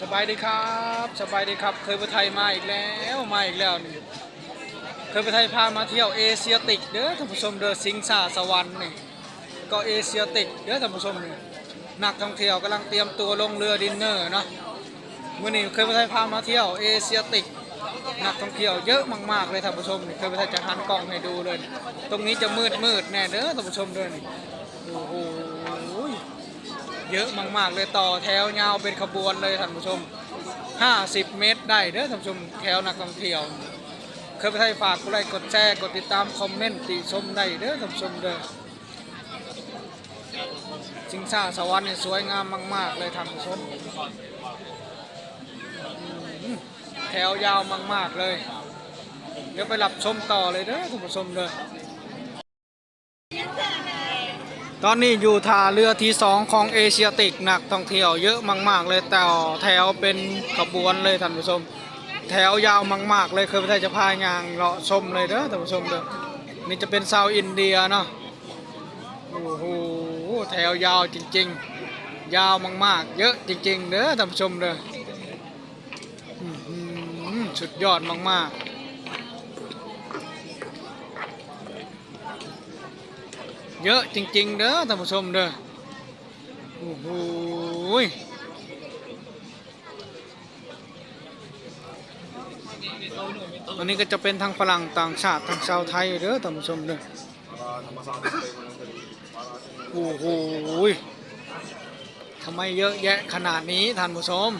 สบายดีครับสบายดีครับ เคยไปไทยมาอีกแล้วมาอีกแล้วนี่เคยไปไทยพามาเที่ยวเอเชียติกเด้อท่านผู้ชมเด้อสิงสาสวรรค์นี่ก็เอเชียติกเด้อท่านผู้ชมนี่นักท่องเที่ยวกำลังเตรียมตัวลงเรือดินเนอร์เนาะมื่อนี้เคยไปไทยพามาเที่ยวเอเชียติกนักท่องเที่ยวเยอะมากๆเลยท่านผู้ชมนี่เคยไปไทยจะหันกล้องให้ดูเลย ตรงนี้จะมืดมืดๆแน่เด้อท่านผู้ชมเด้อนี่โอ้โห เยอะมาก ๆ เลยต่อแถวยาวเป็นขบวนเลยท่านผู้ชม 50 เมตรได้เด้อท่านผู้ชมแถวนักท่องเที่ยวเคยไปไทยฝากกดไลค์กดแชร์กดติดตามคอมเมนต์ติชมได้เด้อท่านผู้ชมเด้อจิงซ่าสวรรค์เนี่ยสวยงามมาก ๆ เลยท่านผู้ชมแถวยาวมาก ๆ เลย เดี๋ยวไปรับชมต่อเลยเด้อท่านผู้ชมเด้อ ตอนนี้อยู่ท่าเรือที่สองของเอเชียติกนักท่องเที่ยวเยอะมาก ๆ เลยแต่แถวเป็นขบวนเลยท่านผู้ชม แถวยาวมาก ๆ เลยเคยไปไทยจะพายงางเลาะชมเลยเด้อท่านผู้ชมเด้อนี่จะเป็นชาวอินเดียเนาะโอ้โหแถวยาวจริง ๆ ยาวมาก ๆ เยอะจริง ๆ เด้อท่านผู้ชมเด้ออื้อหือสุดยอดมาก ๆ เยอะจริง ๆ เด้อท่านผู้ชมเด้อโอ้โหยวันนี้ก็จะเป็นทั้งฝรั่งต่างชาติทั้งชาวไทยเด้อท่านผู้ชมเด้อโอ้โหทำไมเยอะแยะขนาดนี้ท่านผู้ชม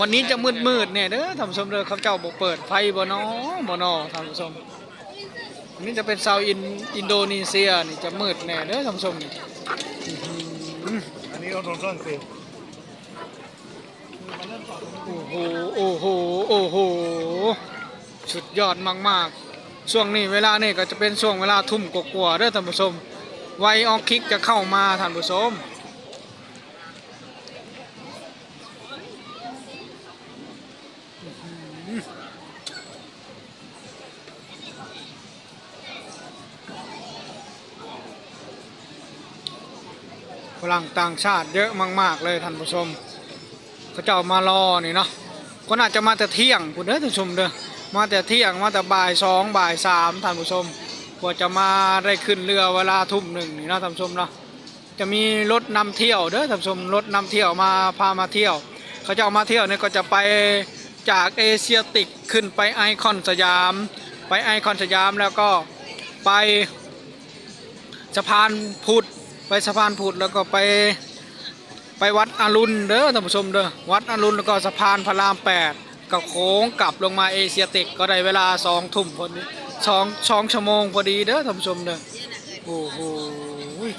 วันนี้จะมืดๆเนี่ยเด้อท่านผู้ชมเด้อเขาเจ้าบอกเปิดไฟบ่นอบ่นอท่านผู้ชม นนี้จะเป็นชาวอินอินโดนีเซียนี่จะมืดแน่เด้อท่านผู้ชมนี่อื้อหืออันนี้เราโดนซ่อนสิโอ้โห โอ้โห โอ้โห สุดยอดมาก ๆ ช่วงนี้เวลานี่ก็จะเป็นช่วงเวลาทุ่มกว่าๆเด้อท่านผู้ชม ไวออกคิกจะเข้ามาท่านผู้ชม ฝรั่งต่างชาติเยอะมาก ๆ เลยท่านผู้ชมเขาเจ้ามารอนี่เนาะก็น่าจะมาแต่เที่ยงคุณเด้อท่านผู้ชมเด้อมาแต่เที่ยงมาแต่บ่ายสองบ่ายสามท่านผู้ชมกว่าจะมาได้ขึ้นเรือเวลาทุ่มหนึ่งนี่เนาะท่านผู้ชมเนาะจะมีรถนำเที่ยวเด้อท่านผู้ชมรถนำเที่ยวมาพามาเที่ยว เขาจะเอามาเที่ยวเนี่ยก็จะไปจากเอเชียติกขึ้นไปไอคอนสยาม ไปไอคอนสยามแล้วก็ไปสะพานพุทธ ไปสะพานพุทธแล้วก็ไปไปวัดอรุณเด้อท่านผู้ชมเด้อวัดอรุณแล้วก็สะพานพระรามแปดก็โค้งกลับลงมาเอเชียติกก็ได้เวลาสองทุ่มพอดีสองสองชั่วโมงพอดีเด้อท่านผู้ชมเด้อโอ้โห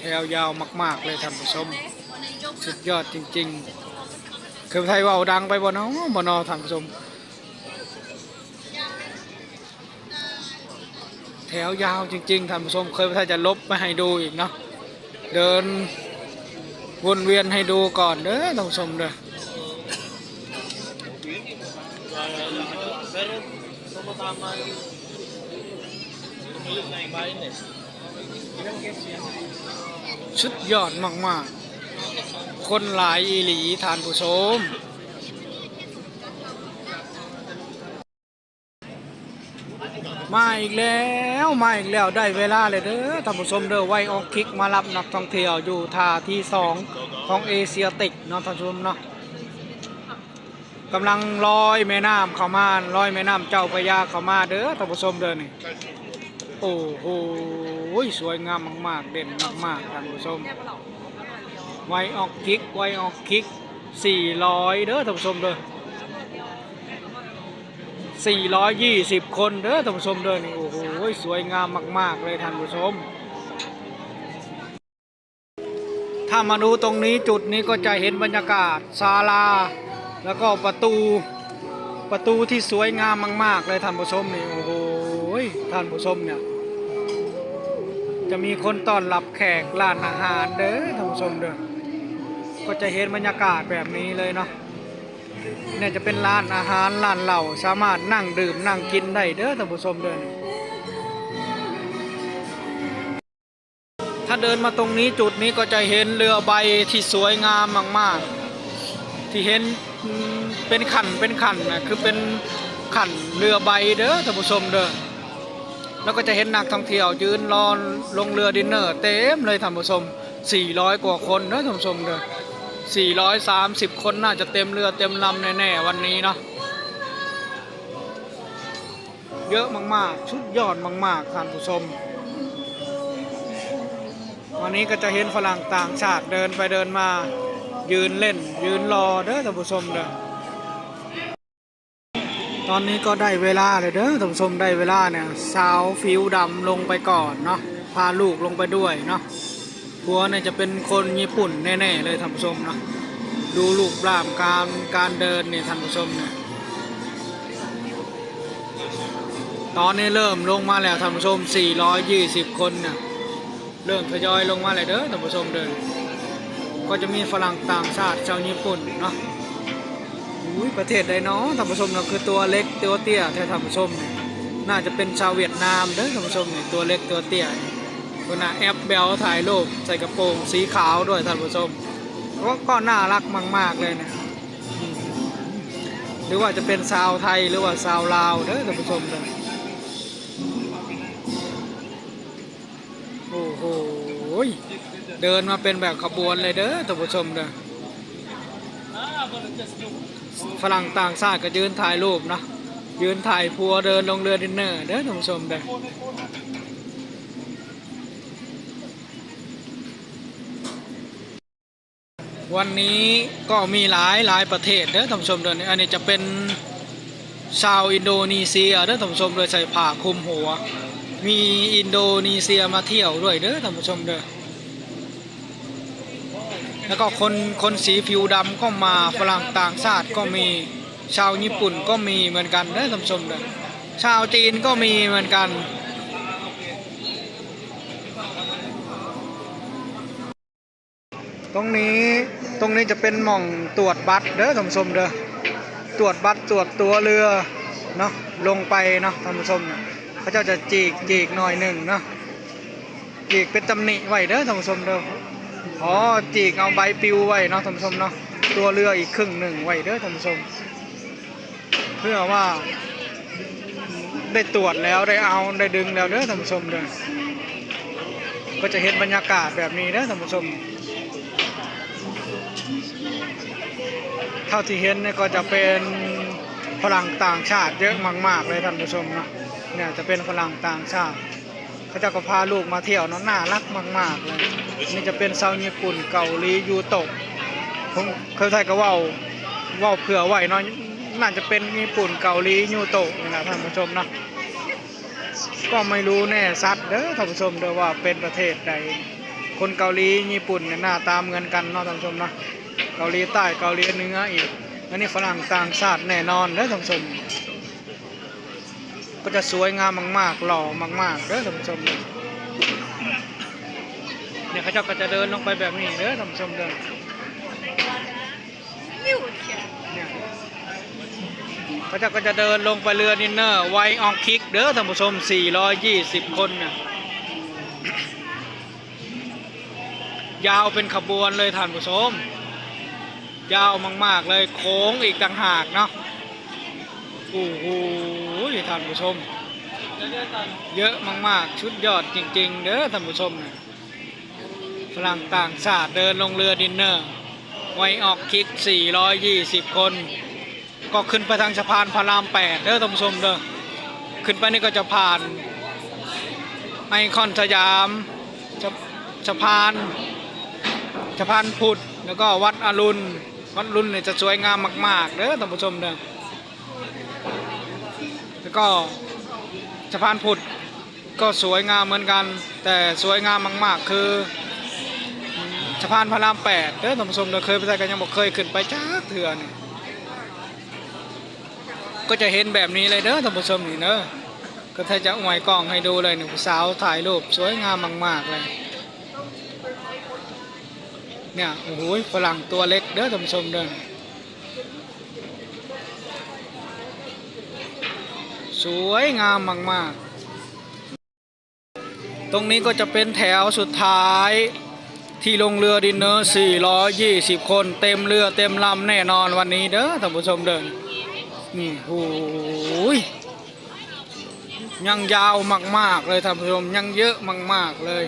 แถวยาวมากๆเลยท่านผู้ชม สุดยอดจริงๆ คือไทยว่าดังไปบ่เนาะบ่เนาะท่านผู้ชม แถวยาวจริงๆท่านผู้ชม เคยไทยจะลบมาให้ดูอีกเนาะ เดินวนเวียนให้ดูก่อนเด้อท่านผู้ชมเด้อชุดยอดมากๆ คนหลายอีหลีทานผู้ชม มาอีกแล้วมาอีกแล้วได้เวลาเลยเด้อท่านผู้ชมเด้อไวออกคิกมารับนักท่องเที่ยวอยู่ท่าที่สองของเอเชียติกเนาะท่านผู้ชมเนาะกำลังลอยแม่น้ำเข้ามาลอยแม่น้ำเจ้าพระยาเข้ามาเด้อท่านผู้ชมเด้อนี่โอ้โหสวยงามมากๆเด่นมากๆท่านผู้ชมไวออกคิกไวออกคิก400เด้อท่านผู้ชมเด้อ 420 คนเด้อท่านผู้ชมเด้อนี่โอ้โหสวยงามมาก ๆ เลยท่านผู้ชม ถ้ามาดูตรงนี้จุดนี้ก็จะเห็นบรรยากาศศาลา แล้วก็ประตูประตูที่สวยงามมาก ๆ เลยท่านผู้ชมนี่โอ้โหท่านผู้ชมเนี่ยจะมีคนต้อนรับแขกร้านอาหารเด้อท่านผู้ชมเด้อก็จะเห็นบรรยากาศแบบนี้เลยเนาะ เนี่ยจะเป็นร้านอาหารร้านเหล้าสามารถนั่งดื่มนั่งกินได้เด้อท่านผู้ชมเด้อถ้าเดินมาตรงนี้จุดนี้ก็จะเห็นเรือใบที่สวยงามมากๆ ที่เห็นเป็นขันเป็นขันนะคือเป็นขันเรือใบเด้อท่านผู้ชมเด้อแล้วก็จะเห็นนักท่องเที่ยวยืนรอลงเรือดินเนอร์เต็มเลยท่านผู้ชม400 กว่าคนเด้อท่านผู้ชมเด้อ 430 คนน่าจะเต็มเรือเต็มลำแน่ๆวันนี้เนาะเยอะมากๆ ชุดยอดมากๆท่านผู้ชม วันนี้ก็จะเห็นฝรั่งต่างชาติเดินไปเดินมา ยืนเล่น ยืนรอเด้อท่านผู้ชมเด้อตอนนี้ก็ได้เวลาเลยเด้อท่านผู้ชมได้เวลาเนี่ยสาวฟิวดำลงไปก่อนเนาะพาลูกลงไปด้วยเนาะ ผัวเนี่ยจะเป็นคนญี่ปุ่นแน่ๆเลยท่านผู้ชมนะดูลูกร่ามการการเดินเนี่ยท่านผู้ชมเนี่ยตอนนี้เริ่มลงมาแล้วท่านผู้ชม 420 คนเนี่ยเริ่มทยอยลงมาเลยเด้อท่านผู้ชมเดิน ก็จะมีฝรั่งต่างชาติชาวญี่ปุ่นเนาะอุ้ยประเทศใดเนาะท่านผู้ชมเนาะคือตัวเล็กตัวเตี้ยแท้ท่านผู้ชมเนี่ยน่าจะเป็นชาวเวียดนามเด้อท่านผู้ชมเนี่ยตัวเล็กตัวเตี้ย คนน่ะแอปเบลถ่ายรูปใส่กระโปรงสีขาวด้วยท่านผู้ชมก็ก็น่ารักมาก ๆ เลยเนี่ยหรือว่าจะเป็นชาวไทยหรือว่าชาวลาวเด้อท่านผู้ชมเด้อโอ้โหเดินมาเป็นแบบขบวนเลยเด้อท่านผู้ชมเด้อฝรั่งต่างชาติก็ยืนถ่ายรูปนะยืนถ่ายพัวเดินลงเรือดินเนอร์เด้อท่านผู้ชมเด้อ วันนี้ก็มีหลายหลายประเทศเด้อท่านผู้ชมเด้ออันนี้จะเป็นชาวอินโดนีเซียเด้อท่านผู้ชมโดยใส่ผ้าคลุมหัว มีอินโดนีเซียมาเที่ยวด้วยเด้อท่านผู้ชมเด้อแล้วก็คนคนสีผิวดำก็มาฝรั่งต่างชาติก็มีชาวญี่ปุ่นก็มีเหมือนกันเด้อท่านผู้ชมเด้อชาวจีนก็มีเหมือนกัน ตรงนี้ตรงนี้จะเป็นหม่องตรวจบัตรเด้อท่านผู้ชมเด้อตรวจบัตรตรวจตัวเรือเนาะลงไปเนาะท่านผู้ชมเนี่ยเขาเจ้าจะจีกจีกหน่อยหนึ่งเนาะจีกเป็นตำหนิไว้เด้อท่านผู้ชมเด้ออ๋อจีกเอาใบปิวไว้เนาะท่านผู้ชมเนาะตัวเรืออีกครึ่งหนึ่งไว้เด้อท่านผู้ชม เพื่อว่าได้ตรวจแล้วได้เอาได้ดึงแล้วเด้อท่านผู้ชมเด้อก็จะเห็นบรรยากาศแบบนี้เด้อท่านผู้ชม ท่าที่เห็นเนี่ยก็จะเป็นฝรั่งต่างชาติเยอะมาก ๆ เลยท่านผู้ชมนะเนี่ยจะเป็นฝรั่งต่างชาติเขาเจะก็พาลูกมาเที่ยวเนาะน่ารักมาก ๆ เลย นี่จะเป็นชาวญี่ปุ่นเกาหลียูโตะผมเคยไทยก็ว่าว่าเผื่อไหว้เนาะน่าจะเป็นญี่ปุ่นเกาหลียูโตะนี่นะท่านผู้ชมนะก็ไม่รู้แน่ชัดเด้อท่านผู้ชมเด้อว่าเป็นประเทศใดคนเกาหลีญี่ปุ่นเนี่ยหน้าตามเหมือนกันเนาะท่านผู้ชมเนาะ เกาหลีใต้เกาหลีเหนืออีกอันนี้ฝรั่งต่างชาติแน่นอนเด้อท่านผู้ชม ก็จะสวยงามมากๆหล่อมากๆเด้อท่านผู้ชมเนี่ยเขาเจ้าก็จะเดินลงไปแบบนี้เด้อท่านผู้ชมเด้อเนี่ยเขาเจ้าก็จะเดินลงไปเรือดินเนอร์ไวอองคิกเด้อท่านผู้ชม 420 คนเนี่ยยาวเป็นขบวนเลยท่านผู้ชม ยาวมาก ๆ เลยโค้งอีกต่างหากเนาะโอ้โหท่านผู้ชม เยอะมาก ๆ ชุดยอดจริง ๆ เด้อท่านผู้ชมนะฝรั่งต่างชาติเดินลงเรือดินเนอร์ ไว้ออกคิก 420 คน ก็ขึ้นไปทางสะพานพระราม 8 เด้อท่านผู้ชมเด้อขึ้นไปนี่ก็จะผ่านไอคอนสยามสะสะพานสะพานพุทธแล้วก็วัดอรุณ วัดรุณเนี่ยจะสวยงามมาก ๆเด้อท่านผู้ชมเด้อแล้วก็สะพานพุทธก็สวยงามเหมือนกัน แต่สวยงามมาก ๆ คือสะพานพระรามแปดเด้อท่านผู้ชมเราเคยไปแต่กันยังบอกเคยขึ้นไปจ้าเถื่อนก็จะเห็นแบบนี้เลยเด้อท่านผู้ชมนี่เนอะก็ถ้าจะอวยกล้องให้ดูเลยหนึ่งสาวถ่ายรูปสวยงามมาก ๆ เลย เนี่ยโอ้โหฝรั่งตัวเล็กเด้อท่านผู้ชมเด้อสวยงามมากๆ ตรงนี้ก็จะเป็นแถวสุดท้ายที่ลงเรือดินเนอร์ 420 คนเต็มเรือเต็มลำแน่นอนวันนี้เด้อท่านผู้ชมเดินนี่โอ้ยยังยาวมากๆเลยท่านผู้ชมยังเยอะมากๆเลย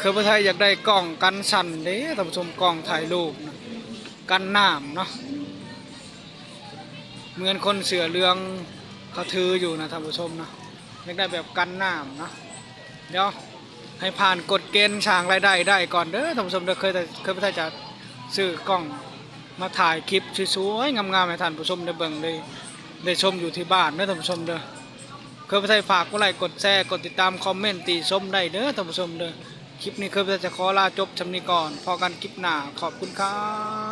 คือประเทศไทยอยากได้กล้องกันสั่นเด้ท่านผู้ชมกล้องถ่ายรูปนะกันน้ำเนาะเหมือนคนเสือเรืองเขาถืออยู่นะท่านผู้ชมนะอยากได้แบบกันน้ำเนาะเดี๋ยวให้ผ่านกฎเกณฑ์ช่างรายได้ได้ก่อนเด้อท่านผู้ชมเด้อเคยแต่เคยพระจะซื้อกล้องมาถ่ายคลิปสวยๆงามๆให้ท่านผู้ชมได้เบิ่งได้ได้ชมอยู่ที่บ้านเด้อท่านผู้ชมเด้อเคยพระไทยฝากกดไลค์กดแชร์กดติดตามคอมเมนต์ตีชมได้เด้อท่านผู้ชมเด้อ คลิปนี้คยพระจะขอลาจบชำนี้ก่อน พอกันคลิปหน้าขอบคุณครับ